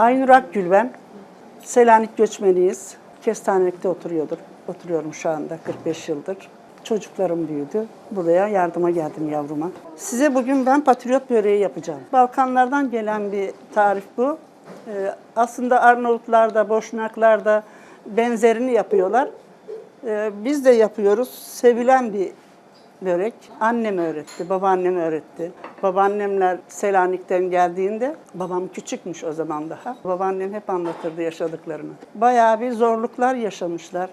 Aynur Akgül ben. Selanik göçmeniyiz. Kestanelik'te oturuyordum. Oturuyorum şu anda 45 yıldır. Çocuklarım büyüdü. Buraya yardıma geldim yavruma. Size bugün ben patriot böreği yapacağım. Balkanlardan gelen bir tarif bu. Ee, aslında Arnavutlar da, Boşnaklar da benzerini yapıyorlar. Ee, biz de yapıyoruz. Sevilen bir börek. Annem öğretti, babaannem öğretti. Babaannemler Selanik'ten geldiğinde, babam küçükmüş o zaman daha. Babaannem hep anlatırdı yaşadıklarını. Bayağı bir zorluklar yaşamışlar.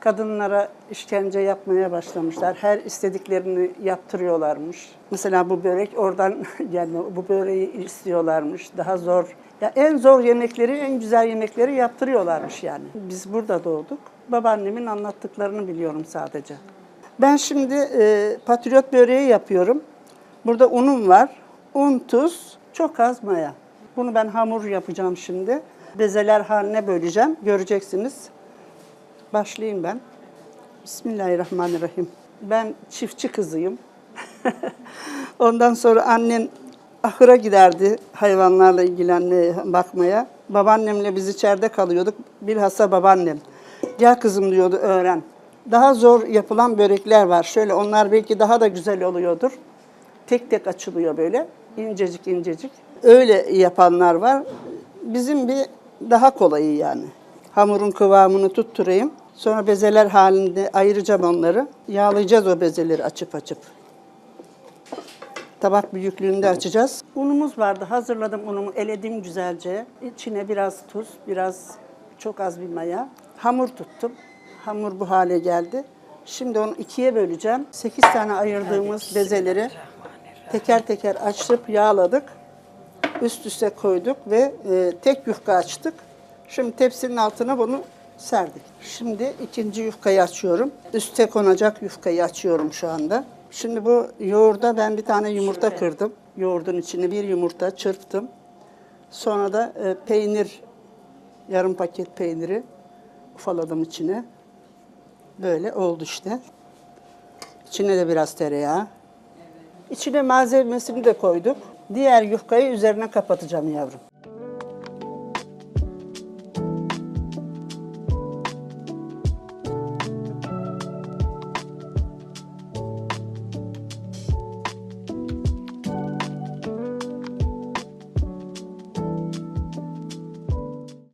Kadınlara işkence yapmaya başlamışlar. Her istediklerini yaptırıyorlarmış. Mesela bu börek oradan gelme. Bu böreği istiyorlarmış. Daha zor. Ya en zor yemekleri, en güzel yemekleri yaptırıyorlarmış yani. Biz burada doğduk. Babaannemin anlattıklarını biliyorum sadece. Ben şimdi e, patriot böreği yapıyorum. Burada unum var. Un, tuz, çok az maya. Bunu ben hamur yapacağım şimdi. Bezeler haline böleceğim. Göreceksiniz. Başlayayım ben. Bismillahirrahmanirrahim. Ben çiftçi kızıyım. Ondan sonra annem ahıra giderdi hayvanlarla ilgilenmeye, bakmaya. Babaannemle biz içeride kalıyorduk. Bilhassa babaannem. Gel kızım diyordu öğren. Daha zor yapılan börekler var. Şöyle onlar belki daha da güzel oluyordur. Tek tek açılıyor böyle. incecik incecik. Öyle yapanlar var. Bizim bir daha kolayı yani. Hamurun kıvamını tutturayım. Sonra bezeler halinde ayıracağım onları. Yağlayacağız o bezeleri açıp açıp. Tabak büyüklüğünde açacağız. Unumuz vardı. Hazırladım unumu. Eledim güzelce. İçine biraz tuz, biraz çok az bir maya. Hamur tuttum. Hamur bu hale geldi. Şimdi onu ikiye böleceğim. Sekiz tane ayırdığımız bezeleri teker teker açıp yağladık. Üst üste koyduk ve e, tek yufka açtık. Şimdi tepsinin altına bunu serdik. Şimdi ikinci yufkayı açıyorum. Üste konacak yufkayı açıyorum şu anda. Şimdi bu yoğurda ben bir tane yumurta kırdım. Yoğurdun içine bir yumurta çırptım. Sonra da e, peynir, yarım paket peyniri ufaladım içine. Böyle oldu işte. İçine de biraz tereyağı. İçine malzemesini de koyduk. Diğer yufkayı üzerine kapatacağım yavrum.